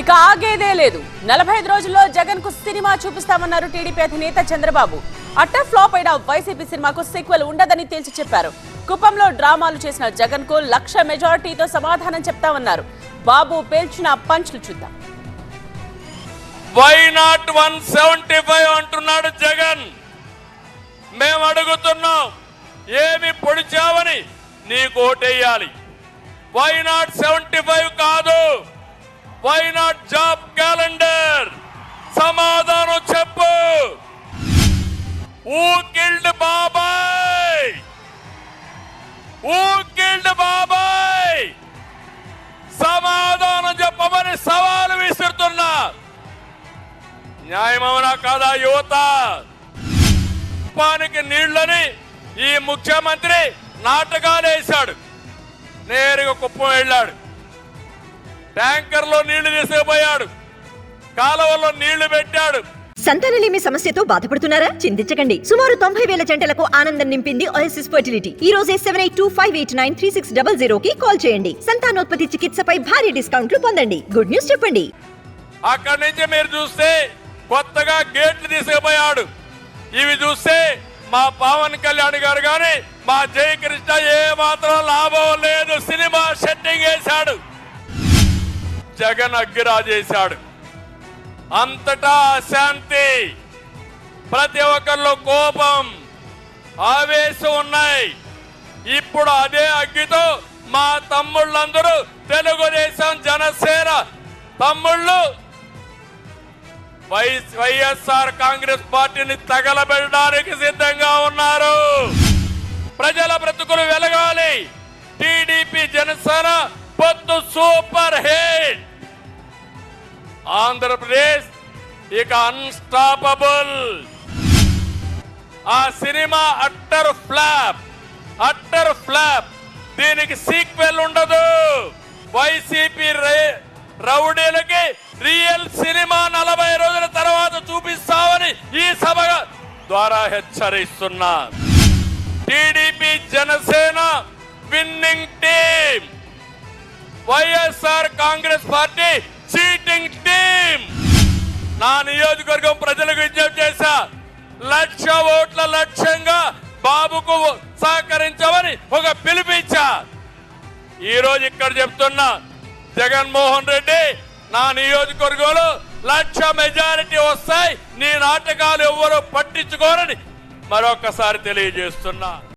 ఇక ఆగేదే లేదు. నలభై ఐదు రోజుల్లో జగన్కు సినిమా చూపిస్తామన్నారు టీడీపీ అధినేత చంద్రబాబు. అట్ట ఫ్లాప్ అయిన వైసీపీ సినిమాకు సీక్వెల్ ఉండదని తేల్చి చెప్పారు. కుప్పంలో డ్రామాలు చేసిన జగన్కు లక్ష మెజార్టీతో సమాధానం చెప్తామన్నారు. బాబు పేల్చిన పంచ్లు చూద్దాం. Why not one seventy five అంటున్నాడు జగన్? మేము అడుగుతున్నాం. ఏమి పొడిచావని నీకు ఓటేయాలి. వై నాట్ సెవెంటీ ఫైవ్ కాదు? వై నాట్ జాబ్ క్యాలెండర్ సమాధానం చెప్పు ఊ కిల్డ్ బాబాయ్ ఊ కిల్డ్ బాబాయ్ సమాధానం చెప్పమని సవాలు విసురుతున్నా న్యాయమవునా కాదా యువత? పానికి నీళ్ళని ఈ ముఖ్యమంత్రి నాటకాలు వేశాడు నేరుగా కుప్పం వెళ్ళాడు. ట్యాంకర్లో నీళ్ళు తీసుకుపోయాడు. కాలువలో నీళ్ళు పెట్టాడు. సంతానలేమి సమస్యతో బాధపడుతున్నారా? చింతించకండి. సుమారు తొంభై వేల జంటలకు ఆనందం నింపింది ఓఎస్ఎస్ ఫర్టిలిటీ ఈ రోజే seven eight two five eight nine three six double zero కి కాల్ చేయండి. సంతానోత్పత్తి చికిత్సపై భారీ డిస్కౌంట్లు పొందండి. గుడ్ న్యూస్ చెప్పండి. అక్కడి నుంచి మీరు చూస్తే కొత్తగా గేట్లు తీసుకుపోయాడు. ఇవి చూస్తే మా పవన్ కళ్యాణ్ గారు కానీ మా జయకృష్ణ ఏ మాత్రం లాభం లేదు సినిమా జగన్ అగ్గిరాజేశాడు అంతటా అశాంతి ప్రతి ఒక్కరిలో కోపం ఆవేశం ఉన్నాయి. ఇప్పుడు అదే అగ్గితో మా తమ్ముళ్ళందరూ తెలుగుదేశం జనసేన తమ్ముళ్ళు వైఎస్ఆర్ కాంగ్రెస్ పార్టీని తగలబెట్టడానికి సిద్ధంగా ఉన్నారు. ప్రజల బ్రతుకులు వెలగాలి. టీడీపీ జనసేన పొత్తు సూపర్ హిట్. ఆంధ్రప్రదేశ్ ఇక అన్స్టాపబుల్ ఆ cinema utter flop utter flop. దీనికి సీక్వెల్ ఉండదు. వైసీపీ రే- రౌడీలకి రియల్ సినిమా నలభై రోజుల తర్వాత చూపిస్తామని ఈ సభ ద్వారా హెచ్చరిస్తున్నా. TDP Janasena winning team YSR Congress party cheating team నా నియోజకవర్గం ప్రజలకు విజ్ఞప్తి చేశా. లక్ష ఓట్ల లక్ష్యంగా బాబుకు సహకరించమని ఒక పిలిపించా. ఈ రోజు ఇక్కడ చెప్తున్నా జగన్మోహన్ రెడ్డి నా నియోజకవర్గంలో లక్ష మెజారిటీ వస్తాయి నీ నాటకాలు ఎవ్వరూ పట్టించుకోరని మరొకసారి తెలియజేస్తున్నా.